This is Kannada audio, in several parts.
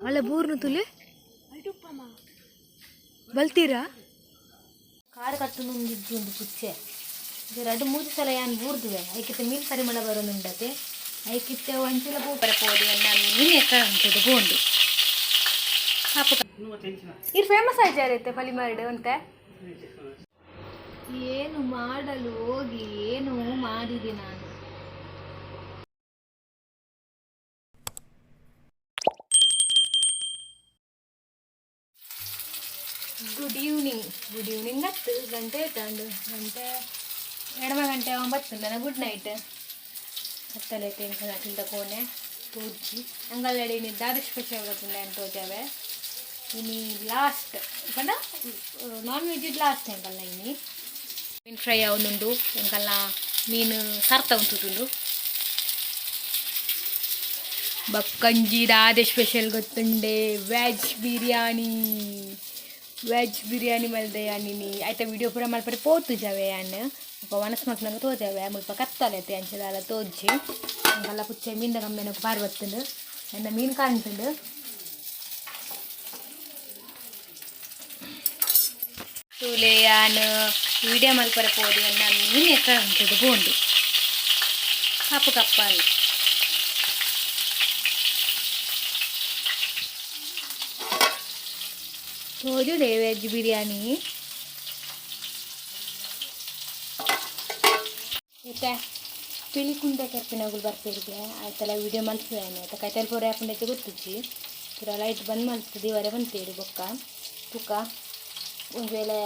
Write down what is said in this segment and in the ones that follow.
ಅಲ್ಲ ಬೂರ್ನು ತುಲೆ? ಬಲ್ತೀರಾ? ಕಾರ್ ಕಟ್ಟು ನುಂಗಿದ್ದು ಒಂದು ಪುಚ್ಚೆ. ಇದು ಎರಡು ಮೂರು ಸಲ ಏನು ಬೂರ್ದುವೆ. ಐಕಿತ್ತೆ ಮೀನು ಪರಿಮಳ ಬರೋನುಂಡತೆ ಐಕಿತ್ತೆ ಒಂಚಿಲ ಬೂ ಬರಪೋದು ನಾನು ಮೀನು ಎಕ್ಕ ಉಂಟದು ಬೋಂಡು ಇದು ಫೇಮಸ್ ಆಯ್ತು ಪಲಿಮಾರ್ಡ್ ಅಂತ? ಏನು ಮಾಡಲು ಹೋಗಿ ಏನು ಮಾಡಿದೆ ನಾನು? ಗುಡ್ ಈವ್ನಿಂಗ್ ಗುಡ್ ಈವ್ನಿಂಗ್ ಹತ್ತು ಗಂಟೆ ತಂಡು ಗಂಟೆ ಎಡಮ ಗಂಟೆ ಒಂಬತ್ತು ನನ್ನ ಗುಡ್ ನೈಟ್ ಹತ್ತಲೆ ಟೆನ್ಷನ್ ಹಾಕಿಲ್ದ ಕೋಣೆ ತೋಜಿ ಅಂಗಲ್ಲೆಡೆ ಇನ್ನು ದಾರಿ ಸ್ಪೆಷಲ್ ಗೊತ್ತಿಲ್ಲ ಅಂತ ತೋಜಾವೆ ಇನಿ ಲಾಸ್ಟ್ ಪಂಡ ನಾನ್ ವೆಜ್ ಲಾಸ್ಟ್ ಎಂಕಲ್ಲ ಇನಿ ಮೀನು ಫ್ರೈ ಅವನುಂಡು ಎಂಕಲ್ಲ ಮೀನು ಸರ್ತ ಉಂಟುಂಡು ಬಕ್ಕಂಜಿ ದಾದೆ ಸ್ಪೆಷಲ್ ಗೊತ್ತುಂಡೆ ವೆಜ್ ಬಿರಿಯಾನಿ ವೆಜ್ ಬಿರಿಯಾನಿ ಮಲ್ದೆ ಯಾನಿನಿ ಆಯ್ತಾ ವಿಡಿಯೋ ಪೂರ ಮಲ್ಪರೆ ಪೋತು ಜಾವೆ ಯಾನ್ ಒಬ್ಬ ಮನಸ್ಸು ಮಕ್ಳಂಗ ತೋಜಾವೆ ಮುಲ್ಪ ಕತ್ತಲೈತೆ ಅಂಚದಾಲ ತೋಜಿ ಹಂಗಲ್ಲ ಪುಚ್ಚೆ ಮೀನ್ದ ಕಮ್ಮೆನ ಪಾರು ಬತ್ತುಂಡು ಎಂದ ಮೀನು ಕಾಣ್ತುಂಡು ತೂಲೆ ಯಾನ್ ವಿಡಿಯೋ ಮಲ್ಪರೆ ಪೋದು ಎನ್ನ ಮೀನು ಎಕ್ಕ ಉಂಟುದು ಬೋಂಡು ಕಪ್ಪು ಕಪ್ಪ ಅಂತ ತೋಜುಡೆ ವೆಜ್ ಬಿರಿಯಾನಿ ಮತ್ತೆ ಪಿಳಿಕುಂಡೆ ಕೆರ್ಪಿನಾಗುಲು ಬರ್ತಿರ್ಗೆ ಆಯ್ತಲ್ಲ ವಿಡಿಯೋ ಮಲ್ಸಿದೆ ಕೈ ಕೈತಲ್ ಪೂರ ಹಾಕೊಂಡೈತೆ ಗೊತ್ತಿಚ್ಚಿ ಪೂರ ಲೈಟ್ ಬಂದ್ ಮಲ್ತದೆ ಇವರೇ ಬಂತೇಳಿ ಬೊಕ್ಕ ತುಕ್ಕ ಒಂದು ವೇಳೆ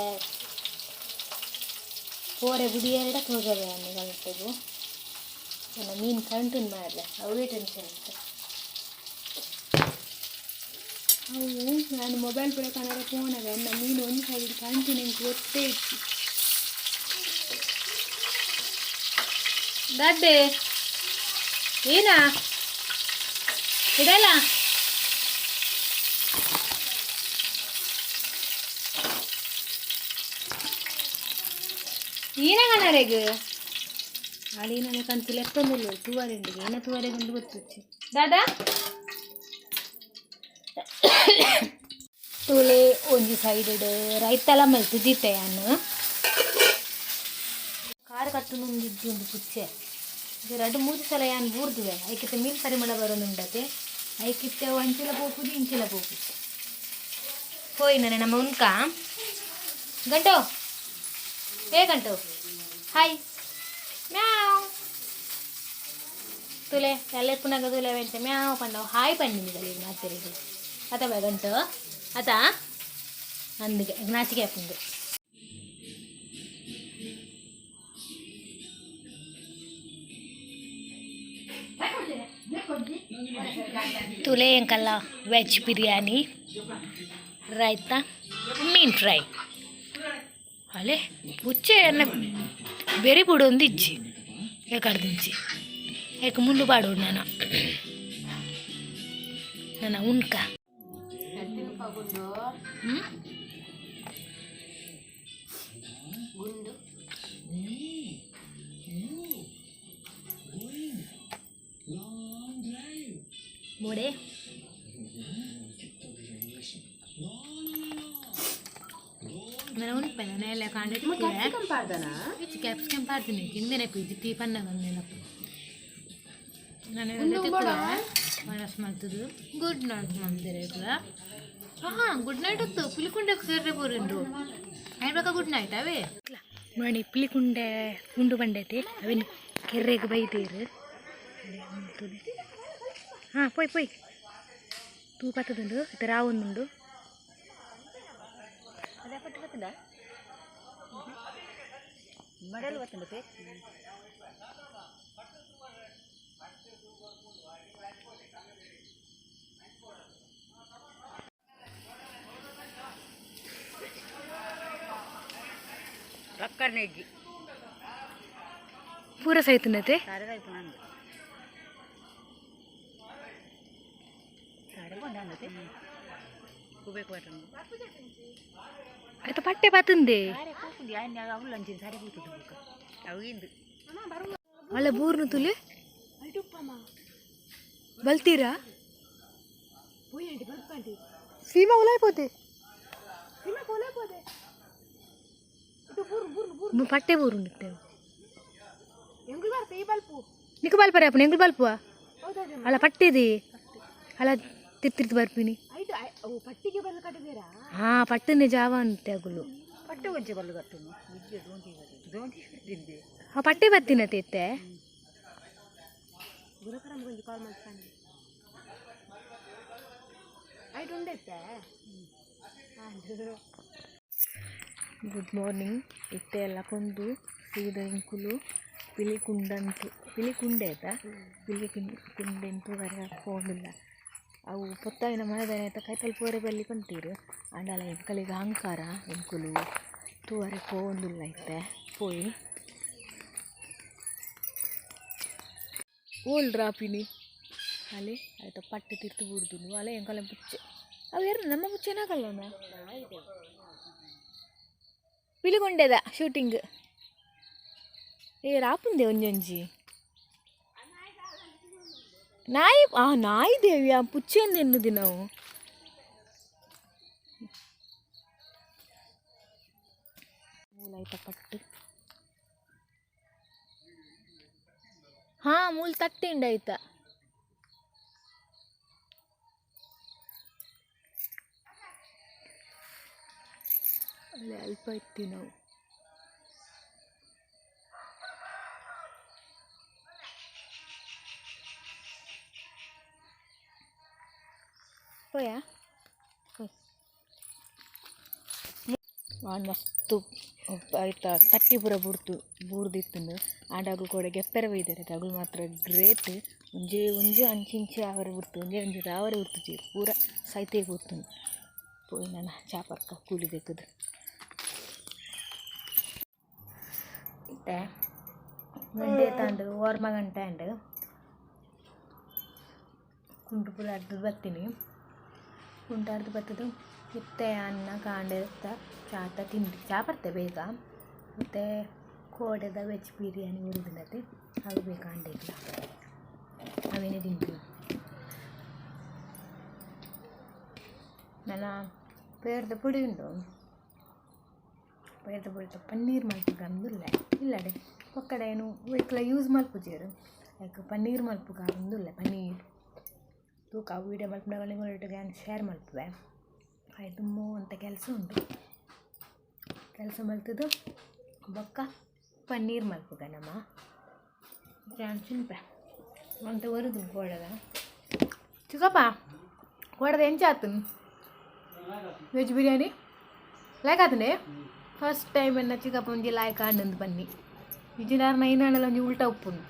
ಪೋರೆ ಬುಡಿ ಎರಡ ತೋಜವೆ ಅನ್ನಿ ಕಲ್ತದು ನನ್ನ ಮೀನು ಕಂಟಿನ್ಯೂ ಮಾಡಲೆ ಅವೇ ಟೆನ್ಷನ್ ಇತ್ತು ಅವು ನಾನು ಮೊಬೈಲ್ ಕೂಡ ಕನ್ನಡ ಫೋನಾಗ ನನ್ನ ಮೀನು ಒಂದು ಸೈಡ್ ಕಾಣ್ತೀನಿ ನಂಗೆ ಗೊತ್ತೇ ಇತ್ತು ಗಡ್ಡೆ ಏನಾ ಇಡಲ್ಲ ಏನ ಕಣರೆಗ್ ಅಳಿ ನನ್ನ ಕಂತು ಲೆಕ್ಕೊಂದಿಲ್ಲ ತೂವರೆಂಡಿಗೆ ಏನ ತೂವರೆಗೊಂದು ಗೊತ್ತಿಚ್ಚು ದಾದಾ ತುಳೆ ಒಂಜಿ ಸೈಡ್ ರೈತಲ ಮಲ್ತಿದ್ದಿತ್ತೆ ಅನ್ನು ಕಾಡು ಕಟ್ಟು ನುಂಗಿದ್ದು ಒಂದು ಪುಚ್ಚೆ ಇದು ಎರಡು ಮೂರು ಸಲ ಯಾನ್ ಬೂರ್ದುವೆ ಐಕಿತ್ತೆ ಮೀನು ಪರಿಮಳ ಬರೋನುಂಡತೆ ಐಕಿತ್ತೆ ಒಂಚಿಲ ಪೋಪುದು ಇಂಚಿಲ ಪೋಪು ಹೋಯ್ ನನ್ನ ನಮ್ಮ ಉನ್ಕ ಗಂಟು ಏ ಗಂಟು ಹಾಯ್ ಮ್ಯಾವ್ ತುಲೆ ಎಲ್ಲ ಪುನಃ ತುಲೆ ವೆಂಟೆ ಮ್ಯಾವ್ ಪಂಡವು ಹಾಯ್ ಪಂಡಿನಿಗಲಿ ಮಾತಿರಿಗೆ ಅಥವಾ ಗಂಟು ಅದ ಅಂದಿಗೆ ನಾಚಿಕೆ ಹಾಕೊಂಡು ತುಲೆ ಎಂಕಲ್ಲ ವೆಜ್ ಬಿರಿಯಾನಿ ರಾಯ್ತ ಮೀನ್ ಫ್ರೈ ಅಲೆ ಉಚ್ಚೆ ಎನ್ನ ಬೆರಿ ಬಿಡು ಒಂದು ಇಜ್ಜಿ ಏಕಡ್ದಿಂಚಿ ಏಕ ಮುಂಡು ಪಾಡು ನಾನು ನನ್ನ ಉಣ್ಕ ಹ್ಮ್? ಮೋಡೆ ನಾನು ಉಣ್ಪೆ ನಾನು ಎಲ್ಲ ಕಾಂಡಿಟ್ಟು ಕ್ಯಾಪ್ಸಿಕಮ್ ಪಾಡ್ತೀನಿ ಹಿಂದೆನೆ ಪಿಜಿ ಟೀ ಪನ್ನ ಬಂದೇನಪ್ಪ ನಾನು ಮನಸ್ಸು ಮಾಡ್ತದು ಗುಡ್ ನೈಟ್ ಮಾಡ್ತೀರಿ ಕೂಡ ಹಾಂ ಗುಡ್ ನೈಟ್ ಹೊತ್ತು ಪುಲಿಕುಂಡೆ ಸೇರ್ರೆ ಬೋರಿಂಡು ಹೇಳ್ಬೇಕಾ ಗುಡ್ ನೈಟ್ ಅವೇ ನೋಡಿ ಪುಲಿಕುಂಡೆ ಉಂಡು ಬಂಡೈತಿ ಅವೇನು ಕೆರ್ರೆಗೆ ಬೈದೇರು ಹಾಂ ಪೋಯ್ ಪೋಯ್ ತೂಪತ್ತದುಂಡು ಇದು ರಾವೊಂದುಂಡು ಅದೇ ಪಟ್ಟು ಬರ್ತದ ಮಡಲು ಅವಳು ಅಂಚಿನ ಸಾರೆ ಕೂತದ್ದು ಬುಕ್ಕ ಅವು ಇಂದು ಅಲ್ಲ ಬೂರ್ನು ತುಲೆ ಬಲ್ತೀರಾ పోయండి పడుకోండి సీమ ఉలైపోతే నువ్వు పట్టే ఊరు నీకు బల్పు. అప్పుడు ఎంగులు బల్పువా? అలా పట్టేది. అలా తిత్తి తిరిగి బర్పిని పట్టునే జావా తెగులు. పట్టే బತ್ತಿన తెత్తే ಐಟ್ ಉಂಡೈತೆ డోంటి డోంటి తింది ఆ పట్టే బత్తిన తెత్తే గురకరం గురించి కాల్ ಮಾಡ್ತಾನೆ అయితే ఉండేస్తే ಗುಡ್ ಮಾರ್ನಿಂಗ್ ಇತ್ತೆ ಎಲ್ಲ ಕೊಂದು ಸೀದ ಇಂಕುಲು ಪಿಲಿಕುಂಡಂಟು ಪಿಲಿಕುಂಡೆತ ಪಿಲಿ ಕುಂಡೆಂಟು ವರೆ ಹಾಕೊಂಡಿಲ್ಲ ಅವು ಪೊತ್ತಾಯಿನ ಮನದೈತ ಕೈತಲ್ ಪೋರೆ ಬೆಲ್ಲಿ ಕೊಂತೀರು ಅಂಡಲ ಇಂಕಲಿಗೆ ಅಹಂಕಾರ ಇಂಕುಲು ತೂವರೆ ಪೋಂದಿಲ್ಲ ಐತೆ ಪೋಯಿ ಓಲ್ ಡ್ರಾಪಿನಿ ಅಲೆ ಆಯ್ತು ಪಟ್ಟಿ ತಿರ್ತು ಬಿಡ್ದು ಅಲೆ ಎಂಕಲ ಪುಚ್ಚೆ ಅವು ಯಾರು ನಮ್ಮ ಪುಚ್ಚೆನಾಗಲ್ಲ ಬಿಳಿಗೊಂಡೆದ ಶೂಟಿಂಗ್ ಏ ರಾಪುಂದೆ ಒಂಜೊಂಜಿ ನಾಯಿ ಆ ನಾಯಿ ದೇವಿ ಆ ಪುಚ್ಚೆಂದು ಎನ್ನುದು ನಾವು ಮೂಲಾಯ್ತ ಪಟ್ಟು ಹಾಂ ಮೂಲ ತಟ್ಟೆಂಡಾಯ್ತಾ ಅಲ್ಲಿ ಅಲ್ಪ ಇತ್ತಿ ನಾವು పోయా ಮಸ್ತು ಆಯ್ತಾ ತಟ್ಟಿ ಪೂರ ಬುಡ್ತು ಬೂರ್ದಿತ್ತುಂಡು ಆಡಾಗು ಕೂಡ ಗೆಪ್ಪೆರ ಬೈದಾರೆ ಅಗಳು ಮಾತ್ರ ಗ್ರೇಟ್ ಒಂಜೆ ಒಂಜೆ ಅಂಚಿಂಚೆ ಆವರೆ ಬಿಡ್ತು ಒಂಜೆ ಒಂಜೆ ಆವರೆ ಬಿಡ್ತು ಪೂರ ಸೈತೆಗೆ ಗೊತ್ತುಂಡು పోయి నాన్న చేపక్క కూలి దెక్కుదు ಇತ್ತೆ ಗಂಟೆ ತಂಡು ಓರ್ಮ ಗಂಟೆ ಅಂಡು ಕುಂಟು ಪುಲ ಅರ್ದು ಬರ್ತೀನಿ ಕುಂಟು ಅರ್ದು ಬರ್ತದು ಇತ್ತೆ ಅನ್ನ ಕಾಂಡೆ ಇತ್ತ ಚಾತ ತಿಂಡಿ ಚಾ ಬರ್ತೆ ಬೇಗ ಮತ್ತು ಕೋಡೆದ ವೆಜ್ ಬಿರಿಯಾನಿ ಉರಿದಿನತೆ ಅದು ಬೇಕಂಡೆ ಇಲ್ಲ ಅವೇನೇ ತಿಂತೀನಿ ನನ್ನ ಪೇರ್ದ ಪುಡಿ ಉಂಟು ಪೇರ್ದ ಪುಡಿ ಪನ್ನೀರ್ ಮಲ್ಪುಗ ಇಲ್ಲ ಇಲ್ಲಡೆ ಒಕ್ಕಡೆ ಏನು ಯೂಸ್ ಮಲ್ಪುಜೇರು ಲೈಕ್ ಪನ್ನೀರ್ ಮಲ್ಪುಗ ಅಂದಿಲ್ಲ ಪನ್ನೀರ್. ತೂಕ ವೀಡಿಯೋ ಮಲ್ಪನಗಳಿಗೆ ಗ್ಯಾನ್ ಶೇರ್ ಮಲ್ಪುವೆ? ಆಯ್ತು, ಮೋ ಅಂತ ಕೆಲಸ ಉಂಟು. ಕೆಲಸ ಮಲ್ತದು ಬೊಕ್ಕ ಪನ್ನೀರ್ ಮಲ್ಪುಗ ನಮ್ಮ. ಚಿನ್ಪೆ? ಅಂತ ಬರುದು ಕೋಡದ ಚಿಕ್ಕಪ್ಪ ಕೋಡದ ಎಂಚಾತು ವೆಜ್ ಬಿರಿಯಾನಿ? ಲೈಕ್ ಆತನೆ? ಫಸ್ಟ್ ಟೈಮ್ ಎನ್ನ ಚಿಕ್ಕಪ್ಪ ಒಂಜಿ ಲಾಯ್ಕ್ ಆಂಡಂದು ಬನ್ನಿ ಇಜಿನಾರ್ ನೈನಾಣಲ್ಲ ಒಂಜಿ ಉಲ್ಟಾ ಉಪ್ಪುನು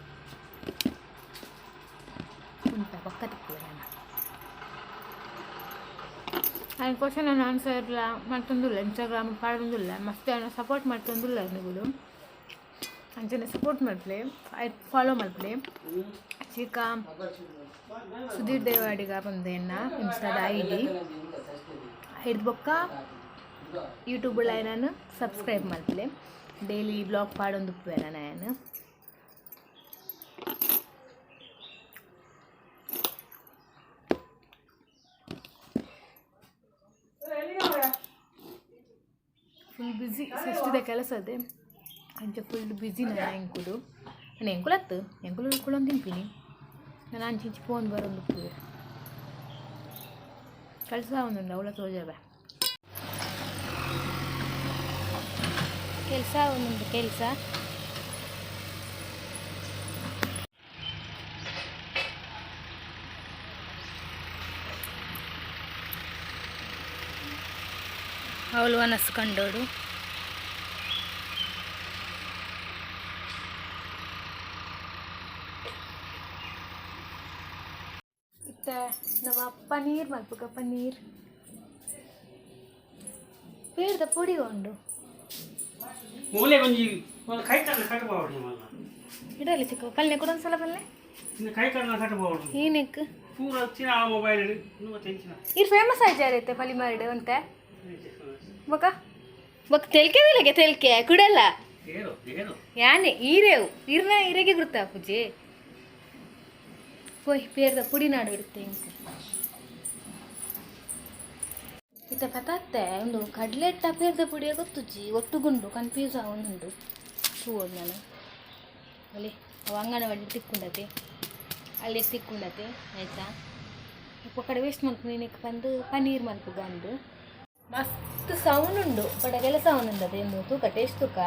ಉಂಟ ಪಕ್ಕ ತಿಪ್ಪು ನಾನು ఆయన ಕ್ವಶನ್ ನಾನು ಆನ್ಸರ್ ಮಾಡ್ತಂದಿಲ್ಲ ಇನ್ಸ್ಟಾಗ್ರಾಮ್ ಪಾಡೊಂದಿಲ್ಲ ಮಸ್ತ್ ಅವನ ಸಪೋರ್ಟ್ ಮಾಡ್ತಂದಿಲ್ಲ ನೀವು ಅಂಚನೆ ಸಪೋರ್ಟ್ ಮಾಡ್ಪ್ಲೆ ಫಾಲೋ ಮಾಡ್ಪ್ಲೆ ಚಿಕ್ಕ ಸುಧೀರ್ ದೇವಾಡಿಗ ಬಂದೇನ ಇನ್ಸ್ಟಾದ ಐ ಡಿ ಹಿಡ್ದು ಬೊಕ್ಕ ಯೂಟ್ಯೂಬ್ ನಾನು ಸಬ್ಸ್ಕ್ರೈಬ್ ಮಾಡ್ತಿಲ್ಲ ಡೈಲಿ ಬ್ಲಾಗ್ ಪಾಡೊಂದು ಉಪ್ಪುವೆನ ನಾನು ಫುಲ್ ಬ್ಯುಸಿ ಸೃಷ್ಟಿದ ಕೆಲಸ ಅದೇ. ಅಂಚೆ ಫುಲ್ ಬ್ಯುಸಿ ನಾನು ಎಂಕುಡು ನಾನು ಎಂಕುಲತ್ತು ಎಂಕುಲು ಉಳ್ಕೊಳ್ಳೋದು ತಿಂತೀನಿ ನಾನು ಅಂಚೆ ಫೋನ್ ಬರೋದು ಕೆಲಸ ಒಂದು ಅವಳ ತೋಜಬೆ ಕೆಲಸ ಒಂದೊಂದು ಕೆಲಸ. ಅವಳು ಅನಸ್ಕೊಂಡೋಡು ಇತ್ತ ನಮ್ಮ ಪನ್ನೀರ್ ಮಲ್ಪುಗ ಪನ್ನೀರ್ ಬೇಡ್ದ ಪುಡಿ ಉಂಡು. ಮೂಲೆ ಬಂದು ಕೈ ಕಣ್ಣ ಕಟ್ಟಬಹುದು ನಿಮ್ಮಲ್ಲ ಇಡಲಿ ಚಿಕ್ಕ ಪಲ್ಲೆ ಕೂಡ ಒಂದ್ಸಲ ಪಲ್ಲೆ ಇನ್ನು ಕೈ ಕಣ್ಣ ಕಟ್ಟಬಹುದು ಏನಕ್ಕೆ ಪೂರ ಆ ಮೊಬೈಲ್ ಇದು ಫೇಮಸ್ ಆಯ್ತು ಪಲಿ ಮಾರಿಡು ಅಂತ? ಬೊಕ ಬಕ್ ತೆಲ್ಕೆ ವಿಲಗೆ ತೆಲ್ಕೆ? ಕುಡಲ್ಲ? ಯಾನೆ ಈರೇವು ಇರ್ನ ಇರೆಗೆ ಗುರುತಾ ಪೂಜೆ. ಹೋಯ್ ಪೇರ್ದ ಪುಡಿ ನಾಡು ಬಿಡುತ್ತೆ ಇಂಕ ಇತ್ತ ಪತಾತ್ತೆ ಒಂದು ಕಡಲೆ ಟಪೇರ್ದ ಪುಡಿಯ ಗೊತ್ತುಜ್ಜಿ ಒಟ್ಟುಗುಂಡು ಕನ್ಫ್ಯೂಸ್ ಆಗುಂಡು ಚೂಡ್ ನಾನು. ಅಲ್ಲಿ, ಅವು ಅಂಗನವಾಡಿ ತಿಕ್ಕೊಂಡತೆ. ಅಲ್ಲಿ ತಿಕ್ಕೊಂಡತೆ, ಆಯ್ತಾ? ಇಪ್ಪ ಕಡೆ ವೇಸ್ಟ್ ಮಲ್ಪು ನೀನಕ್ಕೆ ಬಂದು, ಪನ್ನೀರ್ ಮಲ್ಪು ಬಂದು. ಮಸ್ತ್ ಸೌಂಡ್ ಉಂಡು ಬಡ ಸೌಂಡ್ ಅವನುಂಡದೆ ಎಂದು ತೂಕ ಟೇಸ್ಟ್ ತೂಕ.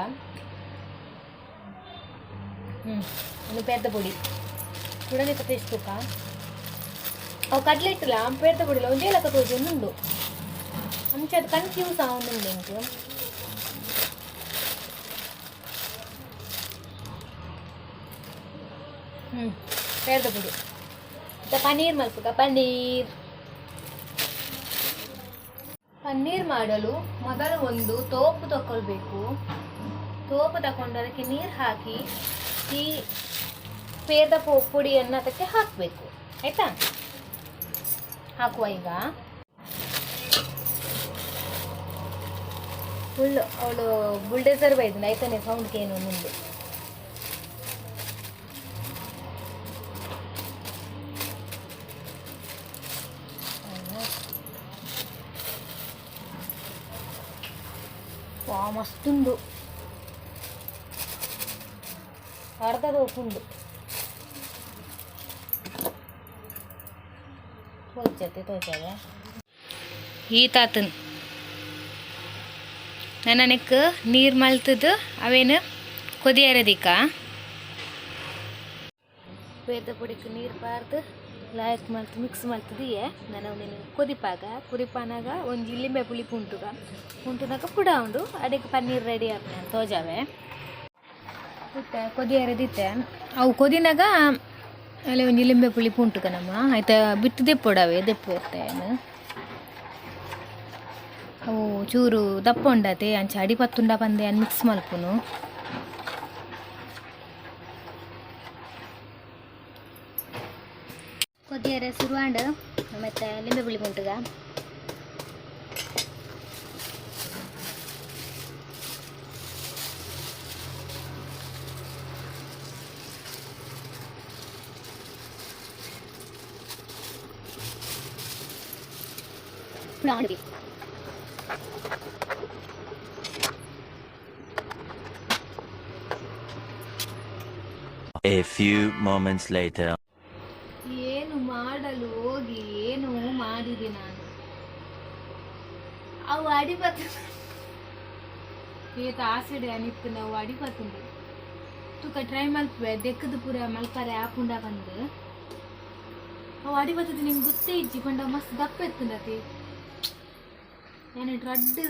ಹ್ಞೂ ಒಂದು ಪೇರ್ದ ಪುಡಿ. ಕೂಡಲೇ ಟೇಸ್ಟ್ ತೂಕ. ಅವು ಕಡ್ಲೆ ಇಟ್ಟಲ್ಲ, ಪೇರ್ದ ಪುಡಿಲ್ಲ, ಒಂದೇ ಲಕ್ಕ ತೋಜಿ ಉಂಡು ಆಗುಂಡು ನಿಮಗೆ. ಹ್ಞೂ ಪೇರ್ದ ಪುಡಿ ಮತ್ತು ಪನ್ನೀರ್ ಮಲ್ಪುಗ, ಪನ್ನೀರ್. ಪನ್ನೀರ್ ಮಾಡಲು ಮೊದಲು ಒಂದು ತೋಪು ತಗೊಳ್ಬೇಕು ತೋಪು ತಗೊಂಡು ಅದಕ್ಕೆ ನೀರು ಹಾಕಿ ಈ ಪೇದ ಪುಡಿಯನ್ನು ಅದಕ್ಕೆ ಹಾಕಬೇಕು. ಆಯಿತಾ? ಹಾಕುವ ಈಗ. ಫುಲ್ಲು ಅವಳು ಬುಲ್ಡೇಸರ್ ಬೈದು ಆಯ್ತಾನೆ ಸೌಂಡ್ಗೆ ಏನು ಮುಂದೆ ವಾ ಮಸ್ತುಂಡು ಅರ್ಧದ ಉಪ್ಪುಂಡು ತೋಚತೆ ತೋಚದೆ ಈ ತಾತನ್ ನನ್ನ ನೀರ್ ನೀರು ಮಲ್ತದ್ದು ಅವೇನು ಕೊದಿಯರದಿಕ ಬೇರೆ ಪುಡಿಕ್ಕೆ ನೀರು ಬಾರ್ದು ಲಾಯಕ್ ಮಲ್ತು, ಮಿಕ್ಸ್ ಮಲ್ತದಿಯೇ ನಾನು ನೀನು ಕುದಿಪಾಗ, ಕುದಿಪಾನಾಗ ಒಂದು ಇಲ್ಲಿಂಬೆ ಪುಳಿ ಉಂಟುಗ ಉಂಟುನಾಗ ಪುಡ ಉಂಡು ಅದಕ್ಕೆ ಪನ್ನೀರ್ ರೆಡಿ ಆಗ್ತಾನೆ ತೋಜಾವೆ. ಇತ್ತೆ ಕೊದಿಯರದಿತ್ತೆ. ಅವು ಕೊದಿನಾಗ ಅಲ್ಲಿ ಒಂದು ಇಲ್ಲಿಂಬೆ ಪುಳಿ ಉಂಟುಗ ನಮ್ಮ. ಆಯ್ತಾ ಬಿಟ್ಟು ದೆಪ್ಪೊಡವೆ ದೆಪ್ಪು ಇರ್ತೇನು ಅವು ಚೂರು ದಪ್ಪ ಉಂಡತೆ ಅಂಚ ಅಡಿ ಪತ್ತುಂಡ ಪಂದೆ ಅನ್ ಮಿಕ್ಸ್ ಮಲ್ಪುನು ಕೊದ್ದಿಯರೆ ಸುರುವಾಂಡ್ ಮತ್ತೆ ಲಿಂಬೆ ಪುಳಿ ಉಂಟುಗ planned A few moments later. ಏನು ಮಾಡಲು ಹೋಗಿ, ಏನು ಮಾಡಿದೆ ನಾನು? ಅವು ಅಡಿಪತ್ತು. ಏತ ಆಸಿಡೆ ಅನಿತ್ತು, ನಾವು ಅಡಿಪತ್ತುಂಡು. ತೂಕ ಟ್ರೈ ಮಲ್ಪೆ ದೆಕ್ಕದ ಪೂರ ಮಲ್ಪರೆ ಆಪುಂಡ ಬಂದು. ಅವು ಅಡಿಪತ್ತದ ನಿಂಗೆ ಗೊತ್ತೇ ಇಜ್ಜಿ ಪಂಡ ಮಸ್ತ್ ದಪ್ಪ ಎತ್ತುಂಡತಿ ನಾನು ರಡ್ಡ್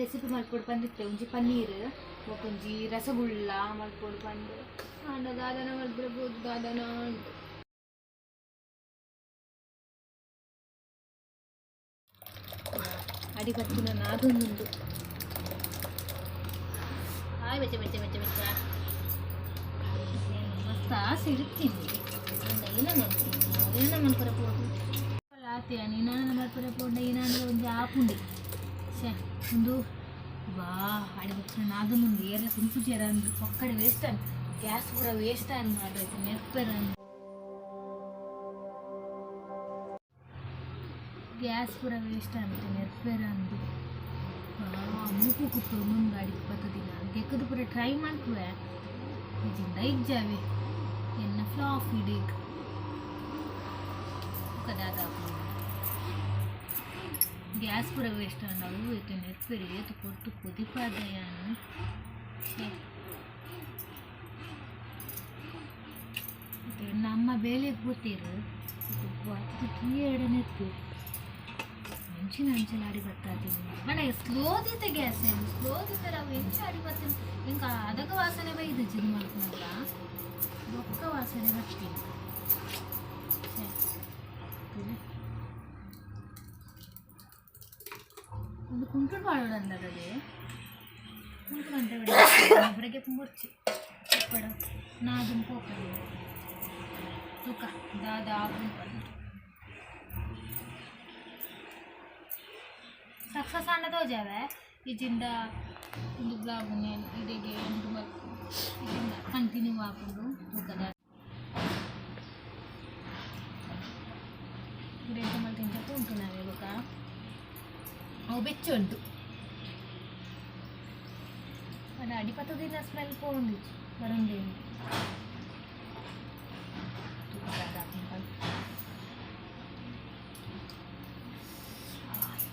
ರೆಸಿಪಿ ಮಲ್ಪೊಡು ಬಂದಿತ್ತೆ, ಒಂಜಿ ಪನ್ನೀರ್. ಒಂಜಿ ರಸಗುಲ್ಲ ಮಲ್ಪೊಡು ಬಂದು ಆಂಡ ದಾದನ ಮಲ್ಪಿರಬಹುದು ದಾದನ ಉಂಟು ಅಡಿ ಬರ್ತಿನ ನಾದೊಂದುಂಟು ಹಾಯ್ ಬೆಚ್ಚ ಬೆಚ್ಚ ಬೆಚ್ಚ ಬೆಚ್ಚ ಮಸ್ತ್ ಆಸೆ ಇರುತ್ತೀನಿ ಏನ ನೋಡ್ತೀನಿ ಏನ ಮಲ್ಪರ ಪೋಡು ಆತಿ ನೀನ ಮಲ್ಪರ ಪೋಂಡ ಏನಾಂದ್ರೆ ಒಂದು ಆಪುಂಡಿ ಶೇ ಒಂದು ಬಾ ಅಡಿ ಬರ್ತಿನ ನಾದೊಂದುಂಡು ಏರ್ಲ ಸಿಂಪು ಚೇರ ಅಂದು ಒಕ್ಕಡೆ ವೇಸ್ಟ್ ಅನ್ ಗ್ಯಾಸ್ ಪೂರ ವೇಸ್ಟ್ ಅನ್ ಮಾಡ್ಬೇಕು ನೆಪ್ಪರ ಗ್ಯಾಸ್ ಪೂರ ವೇಸ್ಟ್ ಅಂತ ನೆರ್ಪೇರ ಅಂದು ಮೂಕು ಕುತ್ತು ಮುಂದೆ ಅಡಿಗೆ ಬರ್ತದಿಲ್ಲ ತೆಗೆದು ಪೂರ ಟ್ರೈ ಮಾಡ್ತುವೆ ಇಜಿಂದ ಇಜ್ಜಾವೆ ಎನ್ನ ಫ್ಲಾಫ್ ಇಡೀಗ ಕದಾದ ಗ್ಯಾಸ್ ಪೂರ ವೇಸ್ಟ್ ನಾವು ಏಕೆ ನೆರ್ಪೇರಿ ಏತು ಕೊಟ್ಟು ಕುದಿಪಾದಯಾನು ನಮ್ಮ ಬೇಳೆ ಕೂತಿರು ಅದು ಕೀಯಡೆ ನೆತ್ತು ಹೆಂಚಿನ ಹಂಚಲ ಆಡಿ ಬರ್ತಾತೀನಿ ಬಣ ಸ್ಲೋ ದಿತ್ತೆ ಗ್ಯಾಸ್ ಸ್ಲೋ ದಿತ್ತೆ ನಾವು ಹೆಂಚ ಆಡಿ ಬರ್ತೀನಿ ಇಂಕ ಅದಗ ವಾಸನೆ ಬೈದು ಜಿನ್ ಮಾಡ್ಕೊಂಡ ಬೊಕ್ಕ ವಾಸನೆ ಬರ್ತೀನಿ ఇది కుంటుడు వాడు అందరు అది? కుంటుడు అంటే ఎవరికి పొంగొచ్చు ఇప్పుడు నా దుంప ఒకటి తుక దాదాపు సక్సెస్ అన్నది వచ్చావే ఈ జింద ఇది బ్లాగ్ ఇది కంటిన్యూ కాకుండా ಅವು ಬೆಚ್ಚ ಉಂಟು ಅದು ಅಡಿಪತ್ತದಿಂದ ಸ್ಮೆಲ್ ಪೋಂದು ಬರಂದೇನು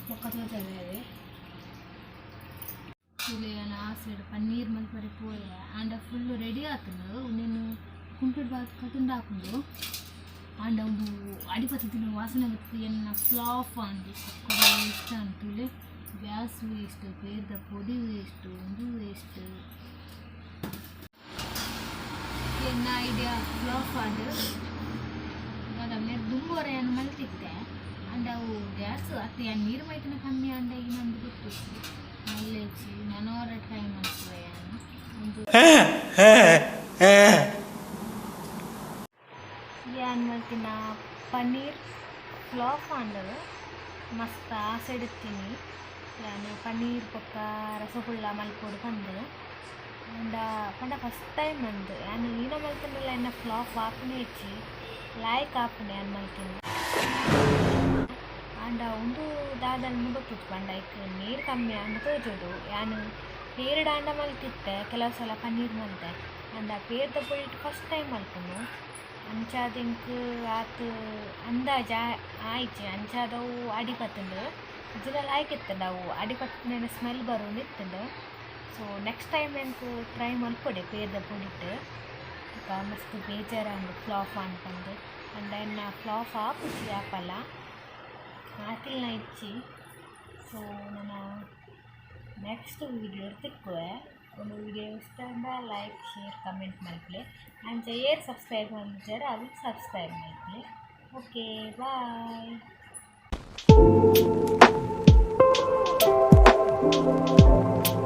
మొక్క తోచలేదు ఇలా ఆ సైడ్ పన్నీర్ మళ్ళీ పడిపోయా అండ్ ఫుల్ రెడీ అవుతున్నావు నేను కుంటుడు బాగా కట్టింది రాకుండు అండ్ నువ్వు అడిపోతుంది నువ్వు వాసన ఎన్న ఫ్లాఫ్ అంది ఒక్కడ వేస్ట్ అంటులే ಗ್ಲಾಸ್ ಎಷ್ಟು ಪೇರ್ದ ಪೊಡಿ ಎಷ್ಟು ಒಂದು ಎಷ್ಟು ಎನ್ನ ಐಡಿಯಾ ಫ್ಲಾಪ್ ಆದ ಇವಾಗ ಮೇಲೆ ದುಂಬೋರೆ ಅನ್ನು ಮಲ್ತಿದ್ದೆ. ಅಂಡ್ ಅವು ಗ್ಯಾಸ್ ಅತ್ತೆ ನೀರು ಮೈತನ ಕಮ್ಮಿ ಅಂಡ ಇನ್ನೊಂದು ಗೊತ್ತು ಅಲ್ಲೇ ಮನೋರ ಟ್ರೈ ಮಾಡ್ತಾರೆ ಏನು ಮಾಡ್ತೀನ ಪನ್ನೀರ್ ಫ್ಲಾಫ್ ಅಂದರು ಮಸ್ತ್ ಆಸೆ ಇಡ್ತೀನಿ ನಾನು ಪನ್ನೀರ್ ಪಕ್ಕ ರಸಗುಲ್ಲ ಮಲ್ಕೋಡ್ ಬಂದು ಅಂಡ ಪಂಡ ಫಸ್ಟ್ ಟೈಮ್ ಅಂದು ನಾನು ಈನ ಮಲ್ತಿನಲ್ಲ ಎನ್ನ ಫ್ಲಾಪ್ ಹಾಕಿನ ಹೆಚ್ಚಿ ಲಾಯ್ಕ್ ಹಾಪನೆ ಅನ್ ಮಲ್ತಿನ ಅಂಡ ಒಂದು ದಾದಲ್ಲಿ ಮುಗಿತ್ತು ಪಂಡ ಇಕ್ ನೀರು ಕಮ್ಮಿ ಅಂತ ತೋಜೋಡು ನಾನು ಪೇರು ದಾಂಡ ಮಲ್ತಿತ್ತೆ ಕೆಲವು ಸಲ ಪನ್ನೀರ್ ಮಲ್ತೆ ಅಂಡ ಪೇರ್ದ ಪೊಳಿಟ್ ಫಸ್ಟ್ ಟೈಮ್ ಮಲ್ಪನು ಅಂಚಾದಿಂಕ್ ಆತು ಅಂದಾಜ ಆಯ್ತು ಅಂಚಾದವು ಅಡಿಪತ್ತಂಡು ಇತ್ತು ಅವು ಅಡಿಪಟ್ಟಿನ ಸ್ಮೆಲ್ ಬರೋನು ನಿತ್ತಂಡು ಸೊ ನೆಕ್ಸ್ಟ್ ಟೈಮ್ ಎಂಕು ಟ್ರೈ ಮಲ್ಕೊಡೆ ಪೇರ್ದ ಪುಡಿಟ್ಟು ಮಸ್ತ್ ಬೇಜಾರಂಡು ಫ್ಲಾಫ್ ಅನ್ಪಂದು ಅಂಡ್ ಇನ್ನು ಫ್ಲಾಫ್ ಆಪುಚ್ಚಿ ಆಪಲ್ಲ. ಆತಿಲ್ನ ಇಚ್ಚಿ ಸೊ ನಾನು ನೆಕ್ಸ್ಟ್ ವೀಡಿಯೋ ತಿಕ್ಕುವೆ. ಒಂದು ವೀಡಿಯೋ ಇಷ್ಟ ಅಂದ್ರೆ ಲೈಕ್ ಶೇರ್ ಕಮೆಂಟ್ ಮಲ್ಪಲೆ ಆ್ಯಂಡ್ ಏರ್ ಸಬ್ಸ್ಕ್ರೈಬ್ ಮಾಡಿದ್ದಾರೆ ಅದಕ್ಕೆ ಸಬ್ಸ್ಕ್ರೈಬ್ ಮಾಡ್ಲಿ ಓಕೆ ಬಾಯ್ Thank you.